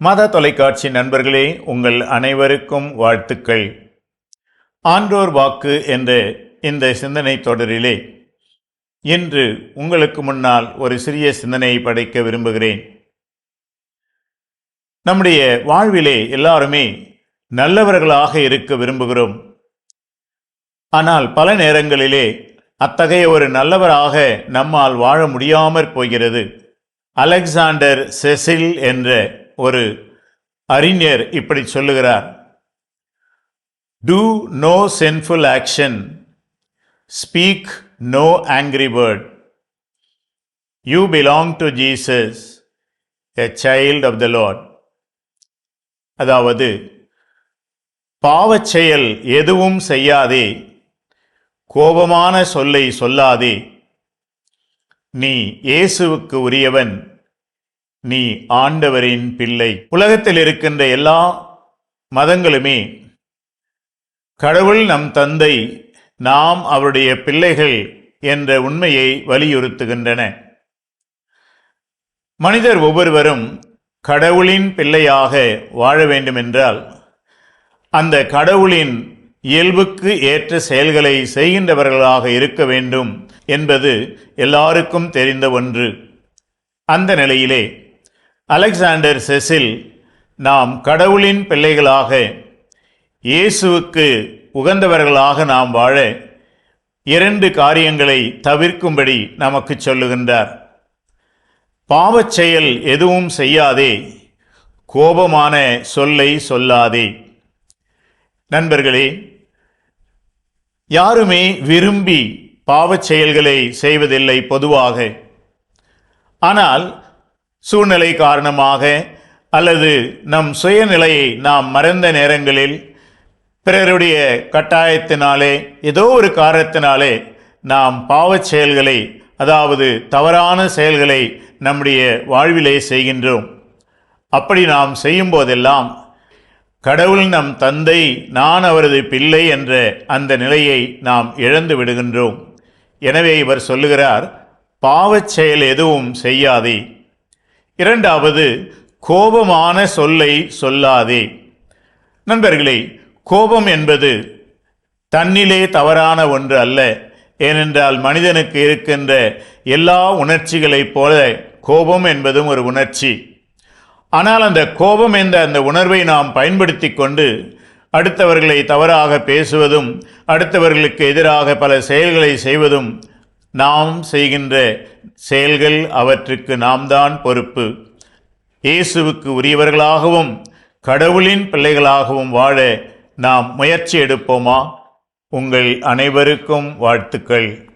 மத தொலைக்காட்சி நண்பர்களே உங்கள் அனைவருக்கும் வாழ்த்துக்கள். ஆன்றோர் வாக்கு என்ற இந்த சிந்தனை தொடரிலே இன்று உங்களுக்கு முன்னால் ஒரு சிறிய சிந்தனையை படைக்க விரும்புகிறேன். நம்முடைய வாழ்விலே எல்லாருமே நல்லவர்களாக இருக்க விரும்புகிறோம். ஆனால் பல நேரங்களிலே அத்தகைய ஒரு நல்லவராக நம்மால் வாழ முடியாமற் போகிறது. அலெக்சாண்டர் செசில் என்ற ஒரு அறிஞர் இப்படி சொல்லுகிறார். Do no sinful action speak no angry word you belong to Jesus a child of the Lord அதாவது பாவச் செயல் எதுவும் செய்யாதே கோபமான சொல்லை சொல்லாதே. நீ இயேசுவுக்கு உரியவன். நீ ஆண்டவரின் பிள்ளை. உலகத்தில் இருக்கின்ற எல்லா மதங்களுமே கடவுள் நம் தந்தை நாம் அவருடைய பிள்ளைகள் என்ற உண்மையை வலியுறுத்துகின்றன. மனிதர் ஒவ்வொருவரும் கடவுளின் பிள்ளையாக வாழ வேண்டுமென்றால் அந்த கடவுளின் இயல்புக்கு ஏற்ற செயல்களை செய்கின்றவர்களாக இருக்க வேண்டும் என்பது எல்லாருக்கும் தெரிந்த ஒன்று. அந்த நிலையிலே அலெக்சாண்டர் செசில் நாம் கடவுளின் பிள்ளைகளாக இயேசுவுக்கு உகந்தவர்களாக நாம் வாழ இரண்டு காரியங்களை தவிர்க்கும்படி நமக்கு சொல்லுகின்றார். பாவச் செயல் எதுவும் செய்யாதே கோபமான சொல்லை சொல்லாதே. நண்பர்களே யாருமே விரும்பி பாவச் செயல்களை செய்வதில்லை பொதுவாக. ஆனால் சூழ்நிலை காரணமாக அல்லது நம் சுயநிலையை நாம் மறந்த நேரங்களில் பிறருடைய கட்டாயத்தினாலே ஏதோ ஒரு காரணத்தினாலே நாம் பாவச் செயல்களை அதாவது தவறான செயல்களை நம்முடைய வாழ்விலே செய்கின்றோம். அப்படி நாம் செய்யும் போதெல்லாம் கடவுள் நம் தந்தை நான் அவரது பிள்ளை என்ற அந்த நிலையை நாம் இழந்து விடுகின்றோம். எனவே இவர் சொல்லுகிறார் பாவச் செயல் எதுவும் செய்யாதே. இரண்டாவது கோபமான சொல்லை சொல்லாதே. நண்பர்களே கோபம் என்பது தன்னிலே தவறான ஒன்று அல்ல. ஏனென்றால் மனிதனுக்கு இருக்கின்ற எல்லா உணர்ச்சிகளைப் போல கோபம் என்பதும் ஒரு உணர்ச்சி. ஆனால் அந்த கோபம் என்ற அந்த உணர்வை நாம் பயன்படுத்தி கொண்டு அடுத்தவர்களை தவறாக பேசுவதும் அடுத்தவர்களுக்கு எதிராக பல செயல்களை செய்வதும் நாம் செய்கின்ற செயல்கள் அவற்றுக்கு நாம் தான் பொறுப்பு. இயேசுவுக்கு உரியவர்களாகவும் கடவுளின் பிள்ளைகளாகவும் வாழ நாம் முயற்சி எடுப்போமா? உங்கள் அனைவருக்கும் வாழ்த்துக்கள்.